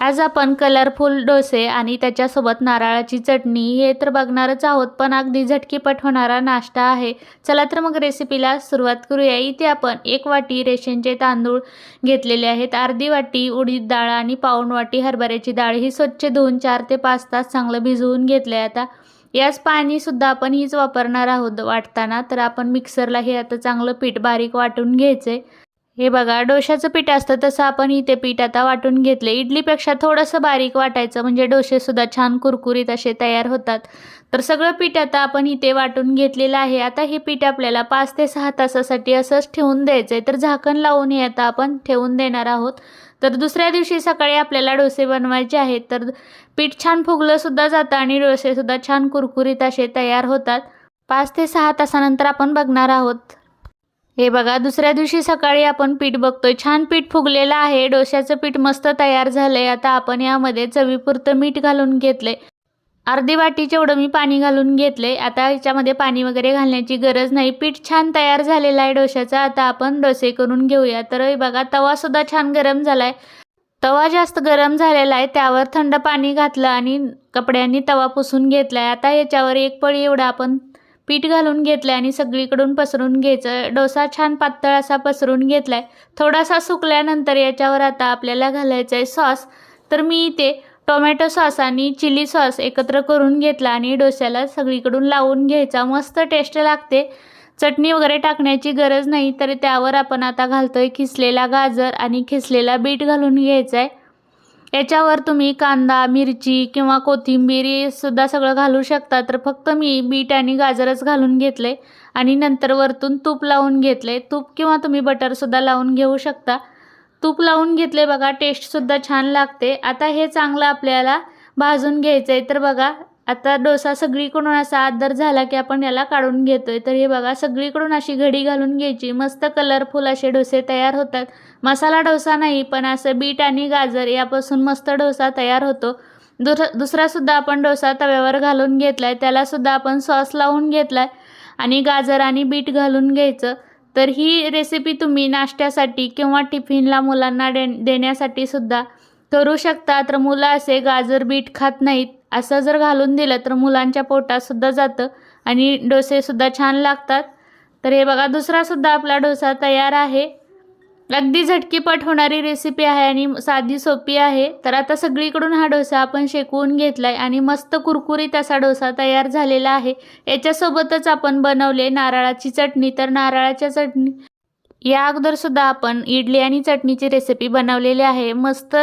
आज आपण कलरफुल डोसे आणि त्याच्यासोबत नारळाची चटणी हे तर बघणारच आहोत पण अगदी झटकीपट होणारा नाश्ता आहे. चला तर मग रेसिपीला सुरुवात करूया. इथे आपण एक वाटी रेशनचे तांदूळ घेतलेले आहेत. अर्धी वाटी उडीद डाळ आणि पाऊण वाटी हरभऱ्याची डाळ. ही स्वच्छ धुवून चार ते पाच तास चांगलं भिजवून घेतलं आहे आता याच पाणीसुद्धा आपण हीच वापरणार आहोत वाटताना. तर आपण मिक्सरला हे आता चांगलं पीठ बारीक वाटून घ्यायचं हे बघा डोश्याचं पीठ असतं तसं आपण इथे पीठ आता वाटून घेतले. इडलीपेक्षा थोडंसं बारीक वाटायचं म्हणजे डोसेसुद्धा छान कुरकुरीत असे तयार होतात. तर सगळं पीठ आता आपण इथे वाटून घेतलेलं आहे. आता हे पीठ आपल्याला पाच ते सहा तासासाठी असंच ठेवून द्यायचं आहे तर झाकण लावून हे आता आपण ठेवून देणार आहोत. तर दुसऱ्या दिवशी सकाळी आपल्याला डोसे बनवायचे आहेत. तर पीठ छान फुगलंसुद्धा जातं आणि डोसेसुद्धा छान कुरकुरीत असे तयार होतात. पाच ते सहा तासानंतर आपण बघणार आहोत. हे बघा दुसऱ्या दिवशी सकाळी आपण पीठ बघतोय. छान पीठ फुगलेलं आहे. डोश्याचं पीठ मस्त तयार झालंय. आता आपण यामध्ये चवीपुरतं मीठ घालून घेतलंय. अर्धी वाटी जेवढं मी पाणी घालून घेतले आता याच्यामध्ये पाणी वगैरे घालण्याची गरज नाही. पीठ छान तयार झालेलं आहे डोश्याचा. आता आपण डोसे करून घेऊया. तर हे बघा तवासुद्धा छान गरम झाला आहे तवा जास्त गरम झालेला आहे. त्यावर थंड पाणी घातलं आणि कपड्यांनी तवा पुसून घेतला आहे आता याच्यावर एक पळी एवढा आपण पीठ घालून घेतलं आणि सगळीकडून पसरून घ्यायचं. डोसा छान पातळ असा पसरून घेतला आहे थोडासा सुकल्यानंतर याच्यावर आता आपल्याला घालायचं आहे सॉस. तर मी इथे टोमॅटो सॉस आणि चिली सॉस एकत्र करून घेतला आणि डोस्याला सगळीकडून लावून घ्यायचा. मस्त टेस्ट लागते. चटणी वगैरे टाकण्याची गरज नाही तर त्यावर आपण आता घालतोय खिसलेला गाजर आणि खिसलेला बीट घालून घ्यायचा आहे याच्यावर तुम्ही कांदा मिरची किंवा कोथिंबीर सुद्धा सगळं घालू शकता. तर फक्त मी बीट आणि गाजरच घालून घेतले आणि नंतर वरतून तूप लावून घेतले तूप किंवा तुम्ही बटरसुद्धा लावून घेऊ शकता. तूप लावून घेतले बघा टेस्टसुद्धा छान लागते. आता हे चांगलं आपल्याला भाजून घ्यायचं आहे तर बघा आता डोसा सगळीकडून असा आदर झाला की आपण याला काढून घेतोय. तर हे बघा सगळीकडून अशी घडी घालून घ्यायची. मस्त कलरफुल असे डोसे तयार होतात. मसाला डोसा नाही पण असं बीट आणि गाजर यापासून मस्त डोसा तयार होतो. दुर दुसरासुद्धा आपण डोसा तव्यावर घालून घेतला आहे त्यालासुद्धा आपण सॉस लावून घेतला आहे आणि गाजर आणि बीट घालून घ्यायचं. तर ही रेसिपी तुम्ही नाश्त्यासाठी किंवा टिफिनला मुलांना दे देण्यासाठी सुद्धा करू शकता. तर मुलं असे गाजर बीट खात नाहीत. असं जर घालून दिलं तर मुलांच्या पोटातसुद्धा जातं आणि डोसेसुद्धा छान लागतात. तर हे बघा दुसरासुद्धा आपला डोसा तयार आहे. अगदी झटकीपट होणारी रेसिपी आहे आणि साधी सोपी आहे. तर आता सगळीकडून हा डोसा आपण शेकवून घेतला आहे आणि मस्त कुरकुरीत असा डोसा तयार झालेला आहे. याच्यासोबतच आपण बनवले नारळाची चटणी. तर नारळाच्या चटणी या अगोदरसुद्धा आपण इडली आणि चटणीची रेसिपी बनवलेली आहे. मस्त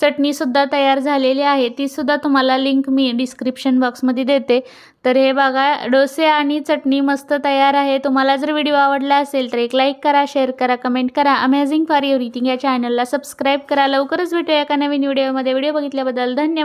चटणीसुद्धा तयार झालेली आहे. तीसुद्धा तुम्हाला लिंक मी डिस्क्रिप्शन बॉक्समध्ये देते. तर हे बघा डोसे आणि चटणी मस्त तयार आहे. तुम्हाला जर व्हिडिओ आवडला असेल तर एक लाईक करा शेअर करा कमेंट करा. अमेझिंग फॉर युरिथिंग या चॅनलला सबस्क्राईब करा. लवकरच भेटूया एका नवीन व्हिडिओमध्ये व्हिडिओ बघितल्याबद्दल धन्यवाद.